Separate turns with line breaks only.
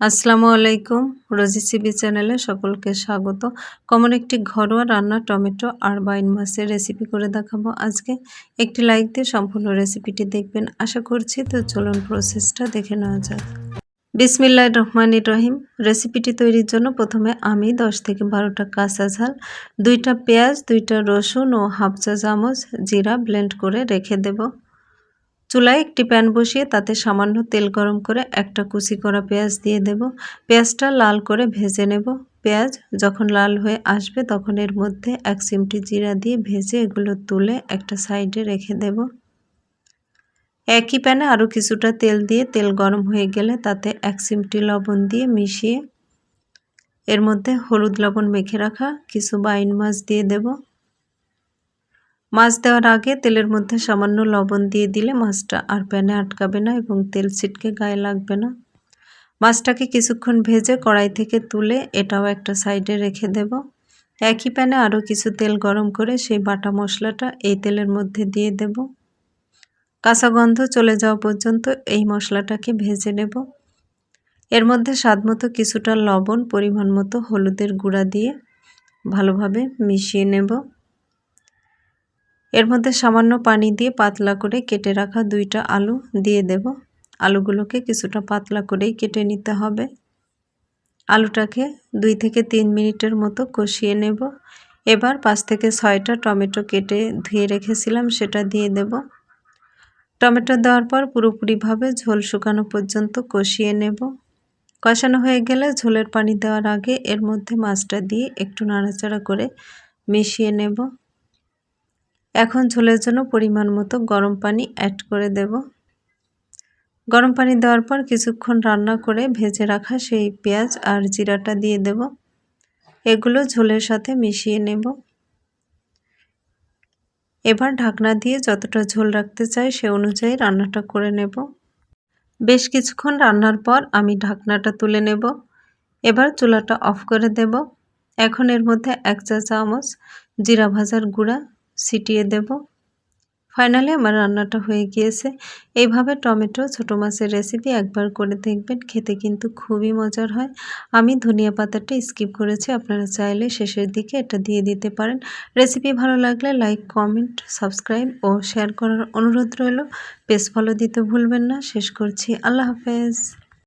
আসসালামু আলাইকুম। রোজি সিবি চ্যানেলে সকলকে স্বাগত। কমন একটি ঘরোয়া রান্না টমেটো আর বাইন মাছের রেসিপি করে দেখাবো আজকে। একটি লাইক দিয়ে সম্পূর্ণ রেসিপিটি দেখবেন। আশা করছি তো চলুন প্রসেসটা দেখে নেওয়া যাক। বিসমিল্লাহ রহমান রহিম। রেসিপিটি তৈরির জন্য প্রথমে আমি 10 থেকে বারোটা কাঁচা ঝাল, দুইটা পেঁয়াজ, দুইটা রসুন ও হাফ চা চামচ জিরা ব্লেন্ড করে রেখে দেবো। চুলায় একটি প্যান বসিয়ে তাতে সামান্য তেল গরম করে একটা কুচি করা পেঁয়াজ দিয়ে দেব। পেঁয়াজটা লাল করে ভেজে নেব। পেঁয়াজ যখন লাল হয়ে আসবে তখন এর মধ্যে এক চিমটি জিরা দিয়ে ভেজে এগুলো তুলে একটা সাইডে রেখে দেব। একই প্যানে আরও কিছুটা তেল দিয়ে তেল গরম হয়ে গেলে তাতে এক চিমটি লবণ দিয়ে মিশিয়ে এর মধ্যে হলুদ লবণ মেখে রাখা কিছু বাইন মাছ দিয়ে দেবো। মাছ দেওয়ার আগে তেলের মধ্যে সামান্য লবণ দিয়ে দিলে মাছটা আর প্যানে আটকাবে না এবং তেল ছিটকে গায়ে লাগবে না। মাছটাকে কিছুক্ষণ ভেজে কড়াই থেকে তুলে এটাও একটা সাইডে রেখে দেব। একই প্যানে আরও কিছু তেল গরম করে সেই বাটা মশলাটা এই তেলের মধ্যে দিয়ে দেব। কাঁচা গন্ধ চলে যাওয়া পর্যন্ত এই মশলাটাকে ভেজে নেব। এর মধ্যে স্বাদমতো কিছুটা লবণ, পরিমাণ মতো হলুদের গুঁড়া দিয়ে ভালোভাবে মিশিয়ে নেব। এর মধ্যে সামান্য পানি দিয়ে পাতলা করে কেটে রাখা দুইটা আলু দিয়ে দেব। আলুগুলোকে কিছুটা পাতলা করেই কেটে নিতে হবে। আলুটাকে দুই থেকে তিন মিনিটের মতো কষিয়ে নেব। এবার পাঁচ থেকে ছয়টা টমেটো কেটে ধুয়ে রেখেছিলাম, সেটা দিয়ে দেব। টমেটো দেওয়ার পর পুরোপুরিভাবে ঝোল শুকানো পর্যন্ত কষিয়ে নেব। কষানো হয়ে গেলে ঝোলের পানি দেওয়ার আগে এর মধ্যে মাছটা দিয়ে একটু নাড়াচাড়া করে মিশিয়ে নেব। এখন ঝোলের জন্য পরিমাণ মতো গরম পানি অ্যাড করে দেব। গরম পানি দেওয়ার পর কিছুক্ষণ রান্না করে ভেজে রাখা সেই পেঁয়াজ আর জিরাটা দিয়ে দেব। এগুলো ঝোলের সাথে মিশিয়ে নেব। এবার ঢাকনা দিয়ে যতটা ঝোল রাখতে চাই সে অনুযায়ী রান্নাটা করে নেব। বেশ কিছুক্ষণ রান্নার পর আমি ঢাকনাটা তুলে নেব। এবার চুলাটা অফ করে দেব। এখন এর মধ্যে এক চা চামচ জিরা ভাজার গুঁড়া ছিটিয়ে দেব। ফাইনালি আমার রান্নাটা হয়ে গিয়েছে। এইভাবে টমেটো, ছোটো মাছের রেসিপি একবার করে দেখবেন, খেতে কিন্তু খুবই মজার হয়। আমি ধনিয়া পাতাটা স্কিপ করেছি, আপনারা চাইলে শেষের দিকে এটা দিয়ে দিতে পারেন। রেসিপি ভালো লাগলে লাইক কমেন্ট সাবস্ক্রাইব ও শেয়ার করার অনুরোধ রইল। পেজ ফলো দিতে ভুলবেন না। শেষ করছি। আল্লাহ হাফেজ।